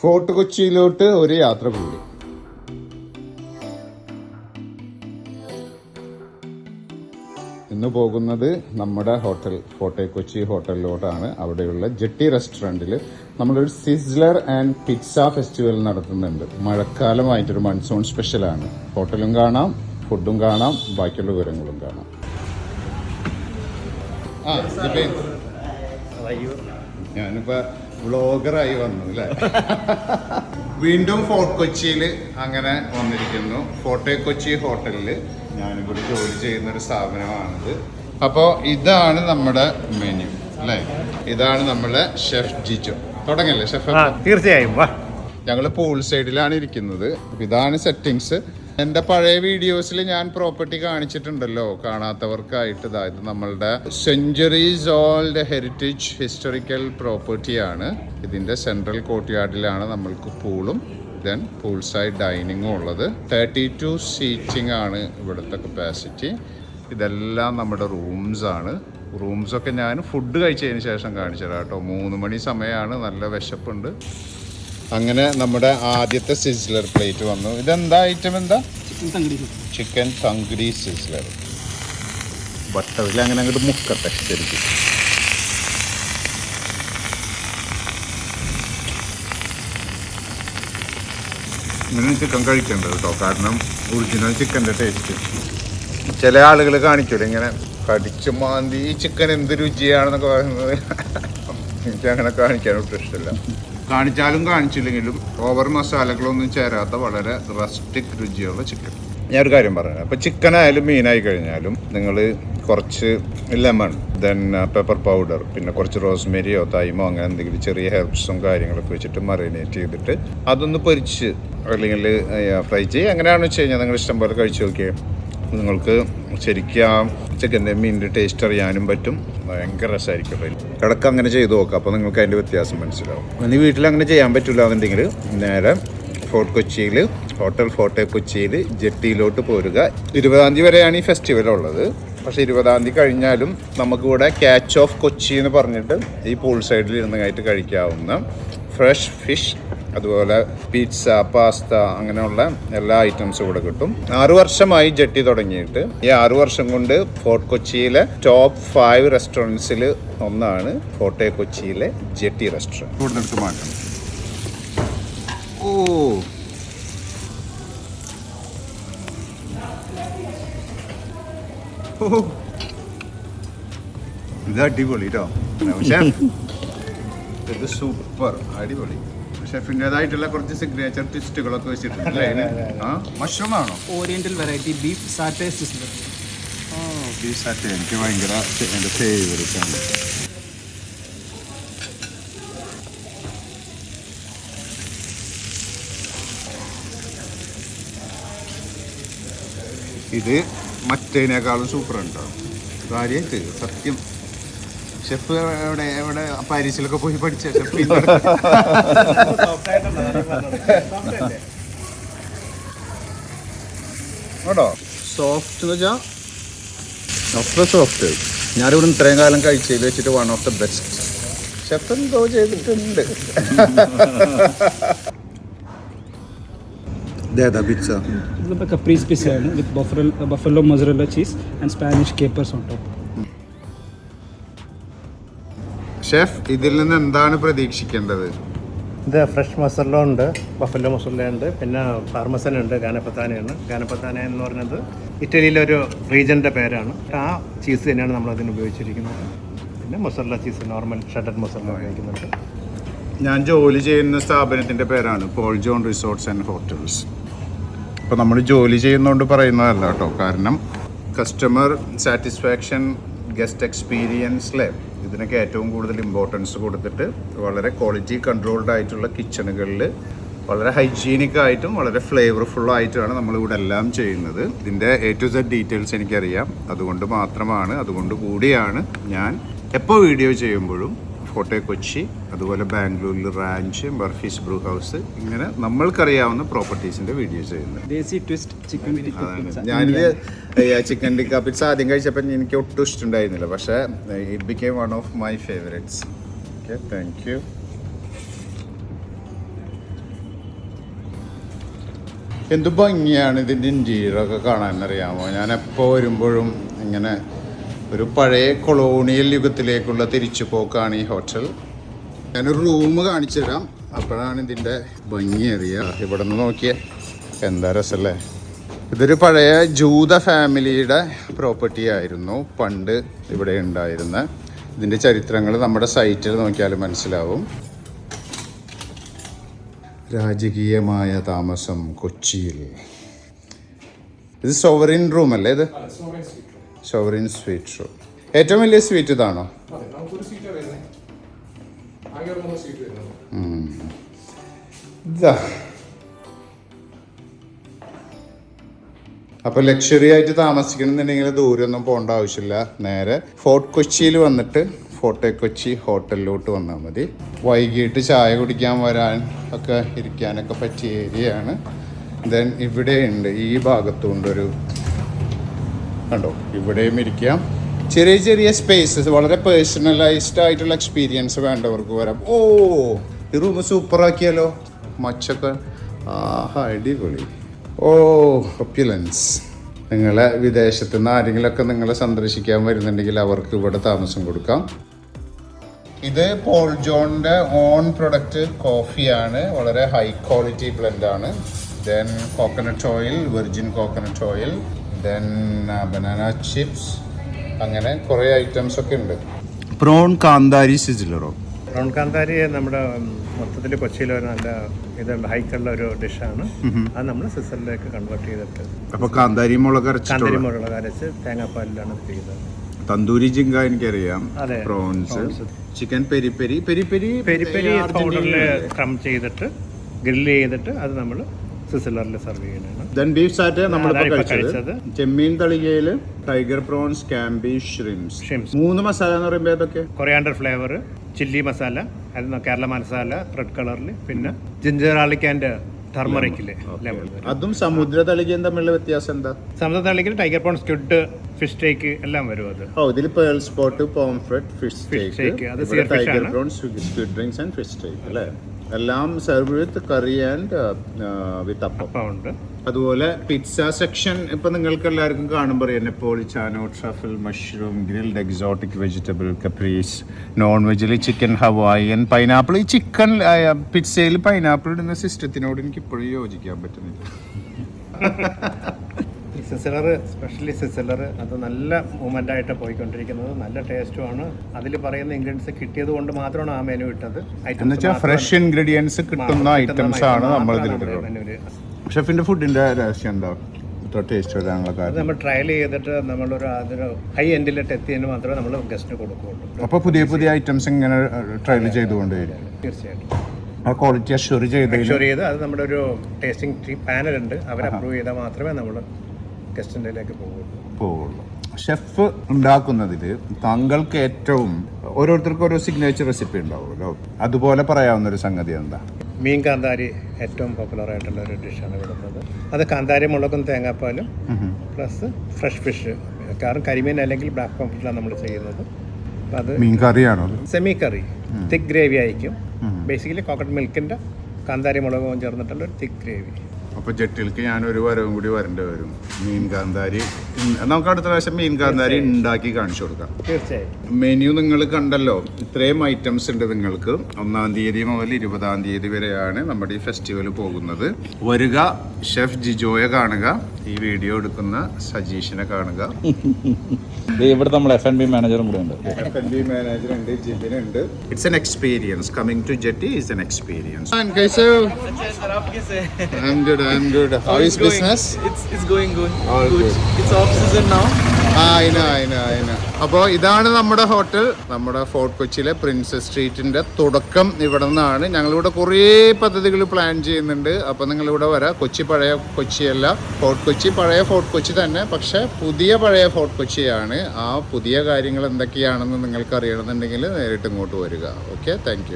Fort കൊച്ചിയിലോട്ട് ഒരു യാത്ര കൂടി ഇന്ന് പോകുന്നത് നമ്മുടെ ഹോട്ടൽ ഫോർട്ടെ കൊച്ചി ഹോട്ടലിലോട്ടാണ്. അവിടെയുള്ള ജെട്ടി റെസ്റ്റോറന്റിൽ നമ്മളൊരു സിസ്ലർ ആൻഡ് പിറ്റ്സ ഫെസ്റ്റിവൽ നടത്തുന്നുണ്ട്. മഴക്കാലമായിട്ടൊരു മൺസൂൺ സ്പെഷ്യലാണ്. ഹോട്ടലും കാണാം ഫുഡും കാണാം ബാക്കിയുള്ള വിവരങ്ങളും കാണാം. ആ. വ്ളോഗറായി വന്നു അല്ലേ വീണ്ടും ഫോർട്ട് കൊച്ചിയിൽ അങ്ങനെ വന്നിരിക്കുന്നു. ഫോർട്ടെ കൊച്ചി ഹോട്ടലിൽ ഞാനും കൂടി ജോലി ചെയ്യുന്ന ഒരു സ്ഥാപനമാണിത്. അപ്പോൾ ഇതാണ് നമ്മുടെ മെനു അല്ലേ ഇതാണ് നമ്മുടെ ഷെഫ് ജിജോ. തുടങ്ങല്ലേ ഷെഫ്? തീർച്ചയായും. ഞങ്ങൾ പൂൾ സൈഡിലാണ് ഇരിക്കുന്നത്. ഇതാണ് സെറ്റിങ്സ്. എന്റെ പഴയ വീഡിയോസിൽ ഞാൻ പ്രോപ്പർട്ടി കാണിച്ചിട്ടുണ്ടല്ലോ. കാണാത്തവർക്കായിട്ട് ഇതാ നമ്മളുടെ സെഞ്ചുറീസ് ഓൾഡ് ഹെറിറ്റേജ് ഹിസ്റ്റോറിക്കൽ പ്രോപ്പർട്ടിയാണ് ഇതിന്റെ സെൻട്രൽ കോർട്ട്യാർഡിലാണ് നമ്മൾക്ക് പൂളും ദെൻ പൂൾ സൈഡ് ഡൈനിങ്ങും ഉള്ളത്. തേർട്ടി ടു സീറ്റിംഗ് ആണ് ഇവിടുത്തെ കപ്പാസിറ്റി ഇതെല്ലാം നമ്മുടെ റൂംസ് ആണ്. റൂംസൊക്കെ ഞാൻ ഫുഡ് കഴിച്ചതിന് ശേഷം കാണിച്ചുതരാം കേട്ടോ. മൂന്ന് മണി സമയമാണ് നല്ല വിശപ്പുണ്ട്. അങ്ങനെ നമ്മുടെ ആദ്യത്തെ സിസ്ലർ പ്ലേറ്റ് വന്നു. ഇതെന്താ ഐറ്റം എന്താ? ചിക്കൻ തങ്കുടി സിസ്ലർ ബട്ടറിൽ അങ്ങനെ അങ്ങോട്ട് മുക്കട്ടെ ശരിക്കും. ഇങ്ങനെ ചിക്കൻ കഴിക്കേണ്ടത് കേട്ടോ കാരണം ഒറിജിനൽ ചിക്കന്റെ ടേസ്റ്റ് ചില ആളുകൾ കാണിക്കൂല ഇങ്ങനെ കടിച്ചു മാന്തി ഈ ചിക്കൻ എന്ത് രുചിയാണെന്നൊക്കെ പറയുന്നത്. എനിക്ക് അങ്ങനെ കാണിക്കാനൊട്ടും ഇഷ്ടമില്ല. കാണിച്ചാലും കാണിച്ചില്ലെങ്കിലും ഓവർ മസാലകളൊന്നും ചേരാത്ത വളരെ റസ്റ്റിക് രുചിയുള്ള ചിക്കൻ ഞാൻ ഒരു കാര്യം പറഞ്ഞു അപ്പോൾ ചിക്കൻ ആയാലും മീനായി കഴിഞ്ഞാലും നിങ്ങൾ കുറച്ച് ലെമൺ ദെൻ പെപ്പർ പൗഡർ പിന്നെ കുറച്ച് റോസ്മേരിയോ തൈമോ അങ്ങനെ എന്തെങ്കിലും ചെറിയ ഹെർബ്സും കാര്യങ്ങളൊക്കെ വെച്ചിട്ട് മറിനേറ്റ് ചെയ്തിട്ട് അതൊന്ന് പൊരിച്ച് അല്ലെങ്കിൽ ഫ്രൈ ചെയ്യുക. എങ്ങനെയാണെന്ന് വെച്ച് കഴിഞ്ഞാൽ നിങ്ങൾ ഇഷ്ടം പോലെ കഴിച്ചു നോക്കിയേ. നിങ്ങൾക്ക് ശരിക്കും ആ ചിക്കന്റെ മീനിന്റെ ടേസ്റ്റ് അറിയാനും പറ്റും. ഭയങ്കര രസമായിരിക്കും ഇടയ്ക്ക് അങ്ങനെ ചെയ്ത് നോക്കാം. അപ്പോൾ നിങ്ങൾക്ക് അതിന്റെ വ്യത്യാസം മനസ്സിലാവും. ഇനി വീട്ടിൽ അങ്ങനെ ചെയ്യാൻ പറ്റില്ല എന്നുണ്ടെങ്കിൽ നേരെ ഫോർട്ട് കൊച്ചിയിൽ ഹോട്ടൽ ഫോർട്ടെ കൊച്ചിയിൽ ജെട്ടിയിലോട്ട് പോരുക. ഇരുപതാം തീയതി വരെയാണ് ഈ ഫെസ്റ്റിവൽ ഉള്ളത്. പക്ഷേ ഇരുപതാം തീയതി കഴിഞ്ഞാലും നമുക്കിവിടെ ക്യാച്ച് ഓഫ് കൊച്ചി എന്ന് പറഞ്ഞിട്ട് ഈ പൂൾ സൈഡിൽ ഇരുന്നതായിട്ട് കഴിക്കാവുന്ന ഫ്രഷ് ഫിഷ് അതുപോലെ പിസ്സ പാസ്ത അങ്ങനെയുള്ള എല്ലാ ഐറ്റംസും ഇവിടെ കിട്ടും. ആറു വർഷമായി ജെട്ടി തുടങ്ങിയിട്ട്. ഈ ആറു വർഷം കൊണ്ട് ഫോർട്ട് കൊച്ചിയിലെ ടോപ്പ് ഫൈവ് റെസ്റ്റോറന്റ്സിൽ ഒന്നാണ് ഫോർട്ടെ കൊച്ചിയിലെ ജെട്ടി റെസ്റ്റോറന്റ് ഇവിടെ നിന്ന് മാറ്റം ഓ. ഇത് അടിപൊളി കേട്ടോ പക്ഷേ ഇത് സൂപ്പർ അടിപൊളി. ഷെഫിന്റെതായിട്ടുള്ള കുറച്ച് സിഗ്നേച്ചർ ട്വിസ്റ്റുകളൊക്കെ വെച്ചിട്ടുണ്ട് അല്ലേ? ആ മഷ്റൂം ആണോ? Oriental variety beef satay beef satay എനിക്ക് ഭയങ്കര എന്റെ ഫേവറേറ്റ് ആണ്. ഇത് മറ്റേനേക്കാളും സൂപ്പർ ഉണ്ടാവും കാര്യമായിട്ട് സത്യം ഷെഫ് എവിടെ എവിടെ പാരീസിലൊക്കെ പോയി പഠിച്ച ഷെഫ് കേട്ടോ സോഫ്റ്റ് എന്ന് വെച്ചാൽ അത്ര സോഫ്റ്റ് ഞാനിവിടെ ഇത്രയും കാലം കഴിച്ചതിൽ വെച്ചിട്ട് one of the best chef എന്തോ ചെയ്തിട്ടുണ്ട്. ഇതേതാ പിസ്സ ഇതിപ്പോൾ caprese പിസ്സയാണ് with buffalo buffalo mozzarella cheese and Spanish capers on top chef ഇതിൽ നിന്ന് എന്താണ് പ്രതീക്ഷിക്കേണ്ടത്? ഇത് ഫ്രഷ് മസാല ഉണ്ട് ബഫല്ലോ മസാല ഉണ്ട് പിന്നെ പാർമസൻ ഉണ്ട് ഗാനപ്പത്താനയാണ് ഗാനപ്പത്താന എന്ന് പറഞ്ഞത് ഇറ്റലിയിലെ ഒരു റീജന്റെ പേരാണ്. ആ ചീസ് തന്നെയാണ് നമ്മൾ അതിന് ഉപയോഗിച്ചിരിക്കുന്നത്. പിന്നെ മസാല ചീസ് നോർമൽ ഷട്ടഡ് മസാല ഉപയോഗിക്കുന്നുണ്ട്. ഞാൻ ജോലി ചെയ്യുന്ന സ്ഥാപനത്തിന്റെ പേരാണ് Paul John resorts and hotels അപ്പോൾ നമ്മൾ ജോലി ചെയ്യുന്നതുകൊണ്ട് പറയുന്നതല്ല കേട്ടോ. കാരണം കസ്റ്റമർ സാറ്റിസ്ഫാക്ഷൻ ഗസ്റ്റ് എക്സ്പീരിയൻസ് എക്സ്പീരിയൻസിലെ ഇതിനൊക്കെ ഏറ്റവും കൂടുതൽ ഇമ്പോർട്ടൻസ് കൊടുത്തിട്ട് വളരെ ക്വാളിറ്റി കൺട്രോൾഡ് ആയിട്ടുള്ള കിച്ചണുകളിൽ വളരെ ഹൈജീനിക് ആയിട്ടും വളരെ ഫ്ലേവർഫുൾ ആയിട്ടുമാണ് നമ്മളിവിടെ എല്ലാം ചെയ്യുന്നത്. ഇതിന്റെ എ ടു സെഡ് ഡീറ്റെയിൽസ് എനിക്കറിയാം. അതുകൊണ്ട് മാത്രമാണ് അതുകൊണ്ട് കൂടിയാണ് ഞാൻ എപ്പോൾ വീഡിയോ ചെയ്യുമ്പോഴും ഫോർട്ടെ കൊച്ചി അതുപോലെ ബാംഗ്ലൂരിൽ റാഞ്ച് ബർഫീസ് ബ്രൂ ഹൗസ് ഇങ്ങനെ നമ്മൾക്കറിയാവുന്ന പ്രോപ്പർട്ടീസിന്റെ വീഡിയോ ചെയ്യുന്നത്. ട്വിസ്റ്റ് ചിക്കൻ ഞാനിത് ചിക്കൻ ടിക്ക പിസ ആദ്യം കഴിച്ചപ്പോൾ എനിക്ക് ഒട്ടും ഇഷ്ടമുണ്ടായിരുന്നില്ല. പക്ഷേ it became one of my favourites okay thank you എന്ത് ഭംഗിയാണ് ഇതിന്റെ ഇന്റീരിയറൊക്കെ കാണാൻ അറിയാമോ? ഞാൻ എപ്പോൾ വരുമ്പോഴും ഇങ്ങനെ ഒരു പഴയ കൊളോണിയൽ യുഗത്തിലേക്കുള്ള തിരിച്ചുപോക്കാണ് ഈ ഹോട്ടൽ. ഞാനൊരു റൂം കാണിച്ചു തരാം അപ്പോഴാണ് ഇതിന്റെ ഭംഗി അറിയുക. ഇവിടെ നിന്ന് നോക്കിയേ. എന്താ രസമല്ലേ? ഇതൊരു പഴയ ജൂത ഫാമിലിയുടെ പ്രോപ്പർട്ടി ആയിരുന്നു. പണ്ട് ഇവിടെ ഉണ്ടായിരുന്ന ഇതിന്റെ ചരിത്രങ്ങൾ നമ്മുടെ സൈറ്റിൽ നോക്കിയാൽ മനസ്സിലാവും. രാജകീയമായ താമസം കൊച്ചിയിൽ. ഇത് സോവറിൻ റൂം അല്ലേ ഇത് സോവറിൻ സ്വീറ്റ് ഷോ ഏറ്റവും വലിയ സ്വീറ്റ് ഇതാണോ. ഇതാ. അപ്പോൾ ലക്ഷറി ആയിട്ട് താമസിക്കണമെന്നുണ്ടെങ്കിൽ ദൂരമൊന്നും പോകേണ്ട ആവശ്യമില്ല. നേരെ ഫോർട്ട് കൊച്ചിയിൽ വന്നിട്ട് ഫോർട്ട് കൊച്ചി ഹോട്ടലിലോട്ട് വന്നാൽ മതി. വൈകിട്ട് ചായ കുടിക്കാൻ വരാൻ ഒക്കെ ഇരിക്കാനൊക്കെ പറ്റിയ ഏരിയയാണ് ദെൻ ഇവിടെയുണ്ട് ഈ ഭാഗത്തുണ്ടൊരു കണ്ടോ? ഇവിടെയും ഇരിക്കാം. ചെറിയ ചെറിയ സ്പേസസ് വളരെ പേഴ്സണലൈസ്ഡ് ആയിട്ടുള്ള എക്സ്പീരിയൻസ് വേണ്ടവർക്ക് വരാം. ഓ ഈ റൂം സൂപ്പറാക്കിയാലോ മച്ചൊക്കെ ആഹാ അടിപൊളി. ഓ ഒപ്യുലൻസ് നിങ്ങളെ വിദേശത്ത് നിന്ന് ആരെങ്കിലുമൊക്കെ നിങ്ങളെ സന്ദർശിക്കാൻ വരുന്നുണ്ടെങ്കിൽ അവർക്ക് ഇവിടെ താമസം കൊടുക്കാം. ഇത് പോൾ ജോണിന്റെ ഓൺ പ്രൊഡക്റ്റ് കോഫിയാണ് വളരെ ഹൈ ക്വാളിറ്റി ബ്ലെൻഡ് ആണ്. Then coconut oil virgin coconut oil then banana chips അങ്ങനെ കുറേ ഐറ്റംസ് ഒക്കെ ഉണ്ട്. പ്രോൺ കാന്താരി സിസിലറോ പ്രോൺ കാന്താരി നമ്മുടെ മൊത്തത്തിൽ കൊച്ചിയിൽ ഒരു നല്ല ഇതുണ്ട് ഹൈക്കുള്ള ഒരു ഡിഷാണ്. അത് നമ്മൾ സിസറിലേക്ക് കൺവേർട്ട് ചെയ്തിട്ട്. അപ്പോൾ കാന്താരി മുളക് കാന്താരി മുളക് അരച്ച് തേങ്ങാപ്പാലിലാണ് ചെയ്തത് തന്തൂരി ജിങ്ക എനിക്കറിയാം prawns prawns. Chicken peri peri peri peri peri peri പൗഡറിൽ. Crumb ചെയ്തിട്ട് ഗ്രില്ല് ചെയ്തിട്ട് അത് നമ്മൾ സിസിലറിൽ സെർവ് ചെയ്യുന്നതാണ്. ദെൻ ബീഫ് സാറ്റ് ഇപ്പോ കഴിച്ചത്. ചെമ്മീൻ തളികയിൽ ടൈഗർ പ്രോൺസ് ക്യാമ്പി ഷ്രിംസ്. മൂന്ന് മസാല എന്ന് പറയുമ്പോ ഏതൊക്കെ? കൊറിയാണ്ടർ ഫ്ലേവർ ചില്ലി മസാല അത് കേരള മസാല റെഡ് കളറിൽ പിന്നെ ജിഞ്ചർ ആളിക്ക് ആൻഡ് ടർമറിക്കിൽ അതും സമുദ്ര തളികയും തമ്മിലുള്ള വ്യത്യാസം എന്താ? സമുദ്ര തളികയിൽ tiger prawn squid fish steak എല്ലാം വരും അത്. ഓ ഇതിൽ pearl spot pomfret fish steak, steak അത് tiger. Prawns squid drinks and fish steak അല്ലേ? എല്ലാം serve with curry and with അപ്പം ഉണ്ട്. അതുപോലെ പിസ്സ സെക്ഷൻ ഇപ്പൊ നിങ്ങൾക്ക് എല്ലാവർക്കും കാണുമ്പോൾ അറിയാം. Napolitano truffle mushroom grilled exotic vegetable caprese non വെജിൽ chicken Hawaiian pineapple ഈ ചിക്കൻ പിസ്സയിൽ പൈനാപ്പിൾ ഇടുന്ന സിസ്റ്റത്തിനോട് എനിക്ക് ഇപ്പോഴും യോജിക്കാൻ പറ്റുന്നില്ല. സിസിലർ സ്പെഷ്യലി സിസിലർ അത് നല്ല മൂവ്മെന്റ് ആയിട്ട് പോയിക്കൊണ്ടിരിക്കുന്നത്. നല്ല ടേസ്റ്റുമാണ് അതിൽ പറയുന്ന ഇൻഗ്രീഡിയൻസ് കിട്ടിയത് കൊണ്ട് മാത്രമാണ് ആ മെനു ഇട്ടത്. എന്ന് ഫ്രഷ് ഇൻഗ്രീഡിയൻസ് കിട്ടുന്ന ഐറ്റംസ് ആണ് നമ്മൾ ഷെഫിന്റെ ഫുഡിന്റെ രഹസ്യം എന്താ? ടേസ്റ്റ് വരാനുള്ള കാരണം നമ്മൾ ട്രയൽ ചെയ്തിട്ട് നമ്മളൊരു അതൊരു ഹൈ എൻഡിലിട്ട് എത്തിയതിന് മാത്രമേ നമ്മൾ ഗസ്റ്റിന് കൊടുക്കുകയുള്ളൂ. അപ്പൊ പുതിയ പുതിയ ഐറ്റംസ് ഇങ്ങനെ ട്രയൽ ചെയ്തുകൊണ്ടേയിരിക്കും. തീർച്ചയായിട്ടും. ആ ക്വാളിറ്റി അഷ്യൂർ ചെയ്ത് ഷുവർ ചെയ്ത് അത് നമ്മുടെ ഒരു ടേസ്റ്റിംഗ് പാനൽ ഉണ്ട്. അവർ അപ്രൂവ് ചെയ്താൽ മാത്രമേ നമ്മൾ ഗസ്റ്റിന്റെ പോകുള്ളൂ. പോവുള്ളൂ ഷെഫ് ഉണ്ടാക്കുന്നതിൽ താങ്കൾക്ക് ഏറ്റവും ഓരോരുത്തർക്കും ഓരോ സിഗ്നേച്ചർ റെസിപ്പി ഉണ്ടാവുമല്ലോ. അതുപോലെ പറയാവുന്ന ഒരു സംഗതി എന്താ? മീൻ കാന്താരി ഏറ്റവും പോപ്പുലർ ആയിട്ടുള്ള ഒരു ഡിഷാണ് വിടുന്നത്. അത് കാന്താരി മുളകും തേങ്ങാപ്പാലും പ്ലസ് ഫ്രഷ് ഫിഷ് കാരണം കരിമീൻ അല്ലെങ്കിൽ ബ്ലാക്ക് കോംഫിലാണ് നമ്മൾ ചെയ്യുന്നത്. അത് മീൻ കറിയാണോ സെമി കറി തിക്ക് ഗ്രേവി ആയിരിക്കും. ബേസിക്കലി കോക്കറ്റ് മിൽക്കിന്റെ കാന്താരി മുളകും ചേർന്നിട്ടുള്ള ഒരു തിക്ക് ഗ്രേവി അപ്പൊ ജെട്ടിൽക്ക് ഞാൻ ഒരു വരവും കൂടി വരേണ്ടി വരും. മീൻ കാന്താരി നമുക്ക് അടുത്ത പ്രാവശ്യം മീൻ കാന്താരി ഉണ്ടാക്കി കാണിച്ചു കൊടുക്കാം. തീർച്ചയായും. മെനു നിങ്ങൾ കണ്ടല്ലോ. ഇത്രയും ഐറ്റംസ് ഉണ്ട് നിങ്ങൾക്ക്. ഒന്നാം തീയതി മുതൽ ഇരുപതാം തീയതി വരെയാണ് നമ്മുടെ ഈ ഫെസ്റ്റിവൽ പോകുന്നത്. വരിക ഷെഫ് ജിജോയെ കാണുക. ഈ വീഡിയോ എടുക്കുന്ന സജീഷിനെ കാണുക ദേ ഇവിടെ നമ്മൾ എഫ് എൻ ബി മാനേജറും കൂടെ ഉണ്ട് എഫ് എൻ ബി മാനേജർ ഉണ്ട് ജിബിനുണ്ട് it's an experience coming to jetty is an experience I'm good, I'm good. How is business? It's it's going good. All good. good. It's off season now. അപ്പോൾ ഇതാണ് നമ്മുടെ hotel നമ്മുടെ fort കൊച്ചിയിലെ princess സ്ട്രീറ്റിന്റെ തുടക്കം ഇവിടെ നിന്നാണ് ഞങ്ങളിവിടെ കുറേ പദ്ധതികൾ പ്ലാൻ ചെയ്യുന്നുണ്ട്. അപ്പോൾ നിങ്ങളിവിടെ വരാം. കൊച്ചി പഴയ കൊച്ചിയല്ല ഫോർട്ട് കൊച്ചി. പഴയ ഫോർട്ട് കൊച്ചി തന്നെ പക്ഷേ പുതിയ പഴയ ഫോർട്ട് കൊച്ചിയാണ്. ആ പുതിയ കാര്യങ്ങൾ എന്തൊക്കെയാണെന്ന് നിങ്ങൾക്ക് അറിയണമെന്നുണ്ടെങ്കിൽ നേരിട്ട് ഇങ്ങോട്ട് വരിക. Okay thank